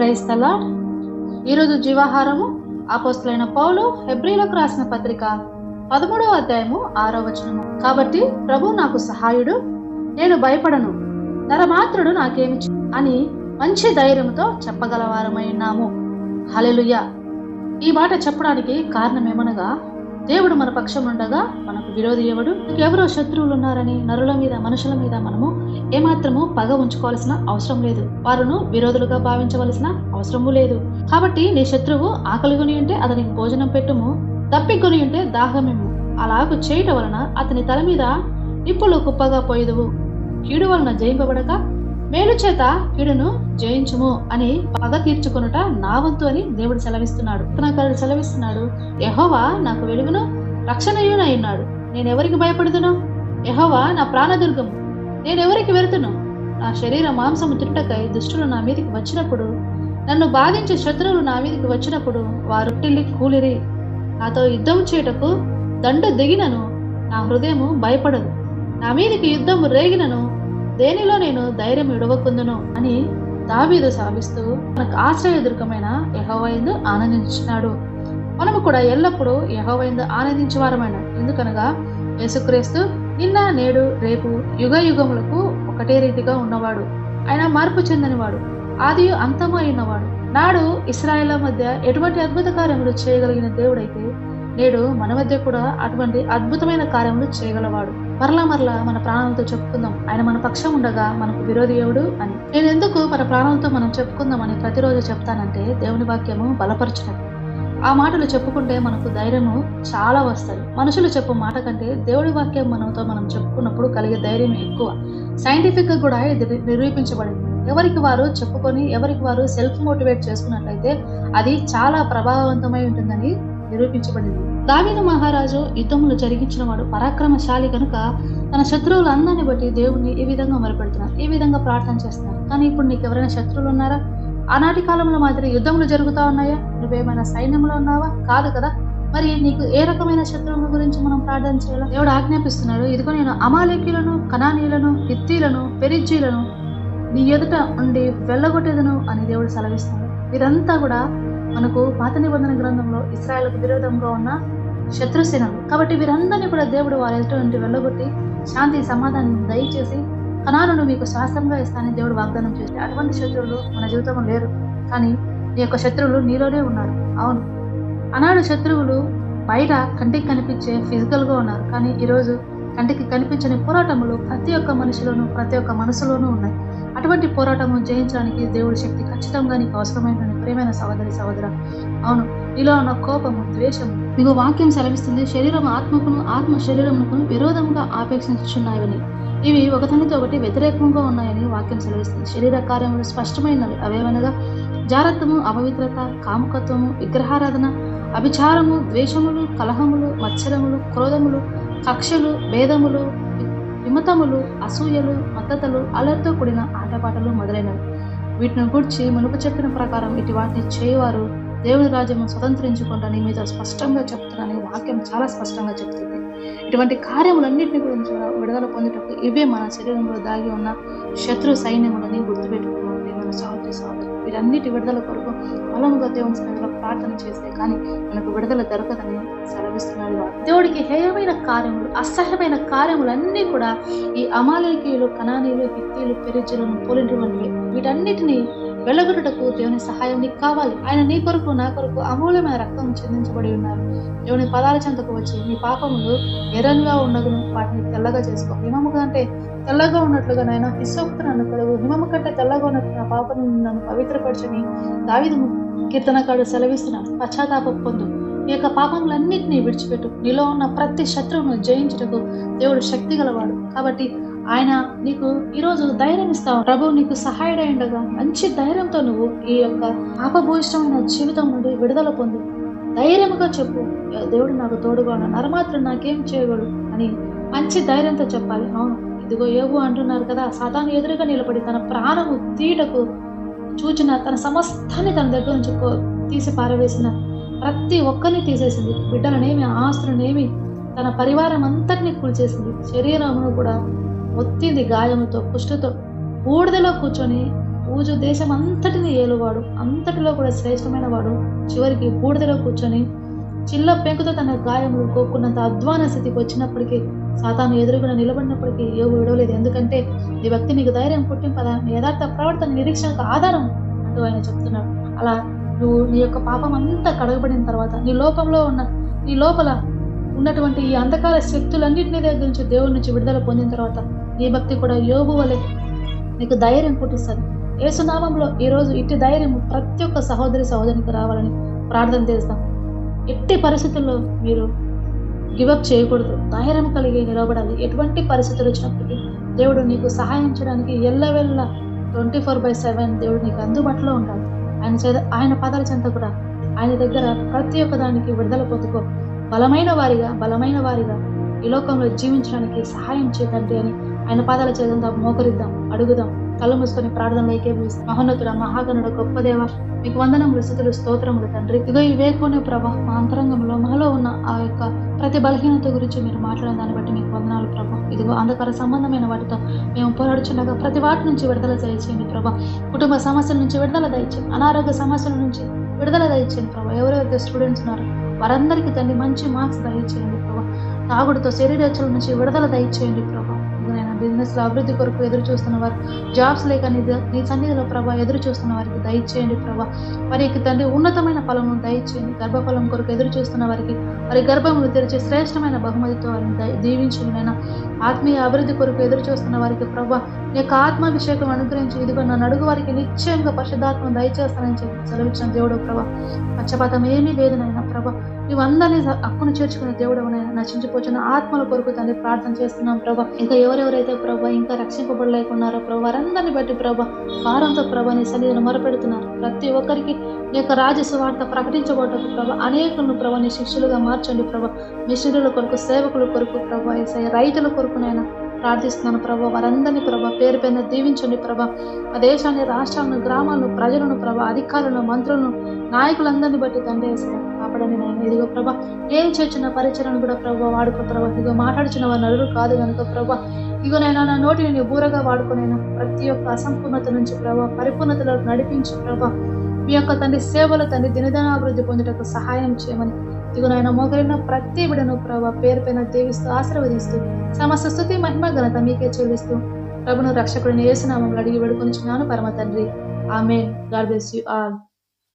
క్రైస్తలా ఈరోజు జీవాహారము అపోస్తులైన పౌలు హెబ్రిలకు రాసిన పత్రిక పదమూడవ అధ్యాయము ఆరో వచనము. కాబట్టి ప్రభు నాకు సహాయుడు నేను భయపడను నరమాత్రుడు నాకేమి అని మంచి ధైర్యంతో చెప్పగలవారమై ఉన్నాము. హలెలుయ ఈ మాట చెప్పడానికి కారణం ఏమనగా దేవుడు మన పక్షం ఉండగా మనకు విరోధి ఎవడు? ఎవరో శత్రువులు ఉన్నారని నరుల మీద మనుషుల మీద మనము ఏమాత్రము పగ ఉంచుకోవాల్సిన అవసరం లేదు. వారును విరోధులుగా భావించవలసిన అవసరము లేదు. కాబట్టి నీ శత్రువు ఆకలి కొని ఉంటే అతనికి భోజనం పెట్టుము తప్పికొని ఉంటే దాహమేము అలాగు చేయటం వలన అతని తల మీద నిప్పులు కుప్పగా పోయేదువు. కీడు వలన జయింపబడక మేలు చేత కీడును జయించుము అని పగ తీర్చుకొనుట నా వంతు అని దేవుడు సెలవిస్తున్నాడు. రత్నాకరుడు సెలవిస్తున్నాడు. యహోవా నాకు వెలుగును రక్షణయునై ఉన్నాడు నేను ఎవరికి యహోవా నా ప్రాణదుర్గము. నేను ఎవరికి నా శరీర మాంసము తిరుటకై దుష్టులు నా మీదకి వచ్చినప్పుడు నన్ను బాధించే శత్రువులు నా మీదకి వచ్చినప్పుడు వారు కూలిరి. నాతో యుద్ధం చేయుటకు దండు దిగినను నా హృదయము భయపడదు. నా మీదకి యుద్ధము రేగినను దేనిలో నేను ధైర్యం ఇడవకుందును అని దావీదు సాగిస్తూ మనకు ఆశ్రయదుర్గమైన యహోవైందు ఆనందించినాడు. మనము కూడా ఎల్లప్పుడూ యహోవైందు ఆనందించేవారమైన. ఎందుకనగా యేసుక్రీస్తు నిన్న నేడు రేపు యుగ యుగములకు ఒకటే రీతిగా ఉన్నవాడు. ఆయన మార్పు చెందనివాడు. ఆది అంతము అయినవాడు నాడు ఇస్రాయేళ్ళ మధ్య ఎటువంటి అద్భుత కార్యములు చేయగలిగిన దేవుడైతే నేడు మన మధ్య కూడా అటువంటి అద్భుతమైన కార్యములు చేయగలవాడు. మరలా మరలా మన ప్రాణాలతో చెప్పుకుందాం. ఆయన మన పక్షం ఉండగా మనకు విరోధి ఎవడు అని. నేను ఎందుకు మన ప్రాణాలతో మనం చెప్పుకుందామని ప్రతిరోజు చెప్తానంటే దేవుని వాక్యము బలపరచినది ఆ మాటలు చెప్పుకుంటే మనకు ధైర్యము చాలా వస్తుంది. మనుషులు చెప్పు మాట కంటే దేవుడి వాక్యం మనతో మనం చెప్పుకున్నప్పుడు కలిగే ధైర్యం ఎక్కువ. సైంటిఫిక్గా కూడా ఇది నిరూపించబడింది. ఎవరికి వారు చెప్పుకొని ఎవరికి వారు సెల్ఫ్ మోటివేట్ చేసుకున్నట్లయితే అది చాలా ప్రభావవంతమై ఉంటుందని నిరూపించబడింది. దావీదు మహారాజు యుద్ధములు జరిగించిన వాడు పరాక్రమశాలి కనుక తన శత్రువులందరిని బట్టి దేవుణ్ణి ఈ విధంగా మొరపెడుతున్నారు ఈ విధంగా ప్రార్థన చేస్తున్నారు కానీ ఇప్పుడు నీకు ఎవరైనా శత్రువులు ఉన్నారా? ఆనాటి కాలంలో మాదిరి యుద్ధములు జరుగుతా ఉన్నాయా? నువ్వేమైనా సైన్యంలో ఉన్నావా? కాదు కదా. మరి నీకు ఏ రకమైన శత్రువుల గురించి మనం ప్రార్థన చేయాలి? దేవుడు ఆజ్ఞాపిస్తున్నాడు ఇదిగో నేను అమాలేకులను కణానీయులను హిత్తీలను పెరిజ్జీలను నీ ఎదుట ఉండి వెళ్ళగొట్టేదను అని దేవుడు సెలవిస్తాడు. ఇదంతా కూడా మనకు పాత నిబంధన గ్రంథంలో ఇస్రాయల్కు విరోధంగా ఉన్న శత్రుసేనలు కాబట్టి వీరందరినీ కూడా దేవుడు వారి ఎదుట నుండి వెళ్ళగొట్టి శాంతి సమాధానం దయచేసి కణాలను మీకు శాస్త్రంగా ఇస్తానని దేవుడు వాగ్దానం చేసి అటువంటి శత్రువులు మన జీవితంలో లేరు. కానీ నీ యొక్క శత్రువులు నీలోనే ఉన్నారు. అవును. ఆనాడు శత్రువులు బయట కంటికి కనిపించే ఫిజికల్గా ఉన్నారు. కానీ ఈరోజు కంటికి కనిపించని పోరాటములు ప్రతి ఒక్క మనిషిలోనూ ప్రతి ఒక్క మనసులోనూ ఉన్నాయి. అటువంటి పోరాటము జయించడానికి దేవుడి శక్తి ఖచ్చితంగా నీకు అవసరమైన ప్రేమైన సహోదరి సహోదర. అవును. నీలో ఉన్న కోపము ద్వేషము నీకు వాక్యం సెలవిస్తుంది శరీరం ఆత్మకును ఆత్మ శరీరమునకు విరోధముగా ఆపేక్షించున్నాయని ఇవి ఒకదానితో ఒకటి వ్యతిరేకంగా ఉన్నాయని వాక్యం సెలవిస్తుంది. శరీర కార్యములు స్పష్టమైనవి. అవేవనగా జారత్వము అపవిత్రత కాముకత్వము విగ్రహారాధన అభిచారము ద్వేషములు కలహములు మత్సరములు క్రోధములు కక్షలు భేదములు విమతములు అసూయలు మద్దతులు అలర్తో కూడిన ఆటపాటలు మొదలైనవి. వీటిని గూర్చి మునుపు చెప్పిన ప్రకారం ఇటు వాటిని చేయవారు దేవుని రాజ్యము స్వతంత్రించుకుంటని మీతో స్పష్టంగా చెప్తున్నానని వాక్యం చాలా స్పష్టంగా చెప్తుంది. ఇటువంటి కార్యములన్నింటినీ గురించి విడుదల పొందేటప్పుడు ఇవే మన శరీరంలో దాగి ఉన్న శత్రు సైన్యములని గుర్తుపెట్టుకోవాలి మన సహోదరి సహోదరు వీరన్నిటి విడుదల కొరకు బలముగా దేవుని సన్నిధిలో ప్రార్థన చేస్తే కానీ మనకు విడుదల దొరకదని సెలవిస్తున్నాడు దేవుడికి హేయమైన కార్యములు అసహ్యమైన కార్యములన్నీ కూడా ఈ అమాలేకీయులు కణానీయులు హిత్తీలు పెరిజులను పోలినటువంటి వీటన్నిటిని వెళ్ళగొట్టుటకు దేవుని సహాయం నీకు కావాలి. ఆయన నీ కొరకు నా కొరకు అమూల్యమైన రక్తం చెందించబడి ఉన్నారు. దేవుని పదాల చెంతకు వచ్చి నీ పాపములు ఎర్రంగా ఉండగును వాటిని తెల్లగా చేసుకో. హిమము కంటే తెల్లగా ఉన్నట్లుగా నాయన హిస్సోక్తు నన్ను కలుగు హిమము కంటే తెల్లగా ఉన్నట్టు నా పాపను నన్ను పవిత్రపరచని దావిధము కీర్తనకాడు సెలవిస్తున్నాడు పశ్చాత్తాప పొందు. ఈ యొక్క పాపములన్నింటినీ విడిచిపెట్టు. నీలో ఉన్న ప్రతి శత్రువును జయించుటకు దేవుడు శక్తి గలవాడు. కాబట్టి ఆయన నీకు ఈరోజు ధైర్యం ఇస్తావు. ప్రభు నీకు సహాయుడై ఉండగా మంచి ధైర్యంతో నువ్వు ఈ యొక్క పాపభూయిష్టమైన జీవితం నుండి విడుదల పొందు. ధైర్యముగా చెప్పు. దేవుడు నాకు తోడుగా ఉన్నాడు. నరమాత్రం నాకేం చేయగలడు? అని మంచి ధైర్యంతో చెప్పాలి. అవును. ఇదిగో ఏవు అంటున్నారు కదా. సాతాను ఎదురుగా నిలబడి తన ప్రాణము తీటకు చూచిన తన సమస్తాన్ని తన దగ్గర నుంచి తీసి పారవేసిన ప్రతి ఒక్కరిని తీసేసింది. బిడ్డలనేమి ఆస్తులనేమి తన పరివారం అంతటిని కూల్చేసింది. శరీరమును కూడా ఒత్తింది గాయముతో కుష్ఠతో బూడిదలో కూర్చొని ఊజు దేశం అంతటిని ఏలువాడు. అంతటిలో కూడా శ్రేష్టమైన వాడు. చివరికి బూడిదలో కూర్చొని చిల్ల పెంకుతో తన గాయములు కోక్కున్నంత అధ్వాన స్థితికి వచ్చినప్పటికీ సాతాను ఎదురుగున నిలబడినప్పటికీ యోగు విడవలేదు. ఎందుకంటే ఈ వ్యక్తి నీకు ధైర్యం పుట్టింపదా నీ యథార్థ ప్రవర్తన నిరీక్షణకు ఆధారం అంటూ ఆయన చెప్తున్నాడు. అలా నువ్వు నీ యొక్క పాపం అంతా కడగబడిన తర్వాత నీ లోకంలో ఉన్న నీ లోపల ఉన్నటువంటి ఈ అంధకార శక్తులన్నింటినీ దగ్గర నుంచి దేవుడి నుంచి విడుదల పొందిన తర్వాత నీ భక్తి కూడా యోగు వలె నీకు ధైర్యం పుట్టిస్తుంది. ఏసునామంలో ఈరోజు ఇట్టి ధైర్యం ప్రతి ఒక్క సహోదరి సహోదరికి రావాలని ప్రార్థన చేస్తాం. ఎట్టి పరిస్థితుల్లో మీరు గివప్ చేయకూడదు. ధైర్యం కలిగి నిలబడాలి. ఎటువంటి పరిస్థితులు వచ్చినప్పటికీ దేవుడు నీకు సహాయం చేయడానికి ఎల్లవెల్ల ట్వంటీ ఫోర్ బై సెవెన్ దేవుడు నీకు అందుబాటులో ఉండాలి ఆయన చేత ఆయన పాదాల చెంత కూడా ఆయన దగ్గర ప్రతి ఒక్క దానికి విడుదల పొందుకో. బలమైన వారిగా బలమైన వారిగా ఈ లోకంలో జీవించడానికి సహాయం చేయకండి అని ఆయన పాదాల చేతంతా మోకరిద్దాం అడుగుదాం. కళ్ళు మూసుకొని ప్రార్థనలు ఏకేపిస్తాం మహోన్నతుడ మహాగణుడ గొప్ప దేవ మీకు వందనములు స్థుతులు స్తోత్రములు తండ్రి. ఇదిగో ఈ వేకునే ప్రభా మా అంతరంగంలో మాలో ఉన్న ఆ యొక్క ప్రతి బలహీనత గురించి మీరు మాట్లాడిన దాన్ని బట్టి మీకు వందనాలు ప్రభా. ఇదిగో అంధకార సంబంధమైన వాటితో మేము పోరాడుచుండగా ప్రతి వాటి నుంచి విడుదల దయచేయండి ప్రభా. కుటుంబ సమస్యల నుంచి విడుదల దయచేయండి. అనారోగ్య సమస్యల నుంచి విడుదల దయచేయండి ప్రభా. ఎవరెవరైతే స్టూడెంట్స్ ఉన్నారో వారందరికీ తండ్రి మంచి మార్క్స్ దయచేయండి ప్రభా. తాగుడుతో శరీరచల నుంచి విడుదల దయచేయండి ప్రభా. బిజినెస్ అభివృద్ధి కొరకు ఎదురు చూస్తున్న వారు జాబ్స్ లేక నీ నీ సన్నిధిలో ప్రభా ఎదురు చూస్తున్న వారికి దయచేయండి ప్రభా. వారికి తండ్రి ఉన్నతమైన ఫలము దయచేయండి. గర్భఫలం కొరకు ఎదురు చూస్తున్న వారికి వారి గర్భములు తెరిచి శ్రేష్టమైన బహుమతితో వారిని దీవించండి ఆత్మీయ అభివృద్ధి కొరకు ఎదురు చూస్తున్న వారికి ప్రభా నీకు యొక్క ఆత్మాభిషేకం అనుగ్రహించి ఇదిగో నన్ను అడుగు వారికి నిశ్చయంగా పరిశుద్ధాత్మ దయచేస్తానని చెప్పి సెలవిచ్చిన దేవుడు ప్రభా. పక్షపాతం ఏమీ లేదు నాయన ప్రభా. ఇవన్నీ అక్కును చేర్చుకునే దేవుడు నశించిపోతున్న ఆత్మల కొరకు తండ్రి ప్రార్థన చేస్తున్నాం ప్రభా. ఇంకా ఎవరెవరైతే ప్రభా ఇంకా రక్షింపబడలేకున్నారో ప్రభా వారందరిని బట్టి ప్రభా భారంతో ప్రభా నీ సన్నిధిని మొరపెడుతున్నారు. ప్రతి ఒక్కరికి నీ యొక్క రాజస్వార్త సువార్త ప్రభా. అనేకులను ప్రభా నీ శిష్యులుగా మార్చండి ప్రభా. మిషనుల కొరకు సేవకుల కొరకు ప్రభా రైతుల కొరకునైనా ప్రార్థిస్తున్నాను ప్రభా. వారందరినీ ప్రభా పేరు పైన దీవించండి ప్రభా. ఆ దేశాన్ని రాష్ట్రాలను గ్రామాలను ప్రజలను ప్రభా అధికారులను మంత్రులను నాయకులందరినీ బట్టి తండ్రి కాపాడని నేను ఇదిగో ప్రభా ఏం చేర్చిన పరిచయను కూడా ప్రభా వాడుకో ప్రభా. ఇదిగో మాట్లాడుచున్న వారి నలుగురు కాదు కనుక ప్రభా. ఇగో నేను నా నోటిని బూరగా వాడుకునేను ప్రతి ఒక్క అసంపూర్ణత నుంచి ప్రభా పరిపూర్ణతలో నడిపించి ప్రభా మీ యొక్క తండ్రి సేవలు తండ్రి దినదనాభివృద్ధి పొందుటకు సహాయం చేయమని. ఇదిగో నాయన ప్రతి బిడను ప్రభా పేరు పైన దేవిస్తూ ఆశీర్వదిస్తూ సమస్త స్థుతి మహిమ ఘనత మీకే చెల్లిస్తూ ప్రభును రక్షకుడిని ఏసునామంలో అడిగి వేడుకొని పరమ తండ్రి. ఆమె గాడ్ బ్లెస్ యు ఆల్.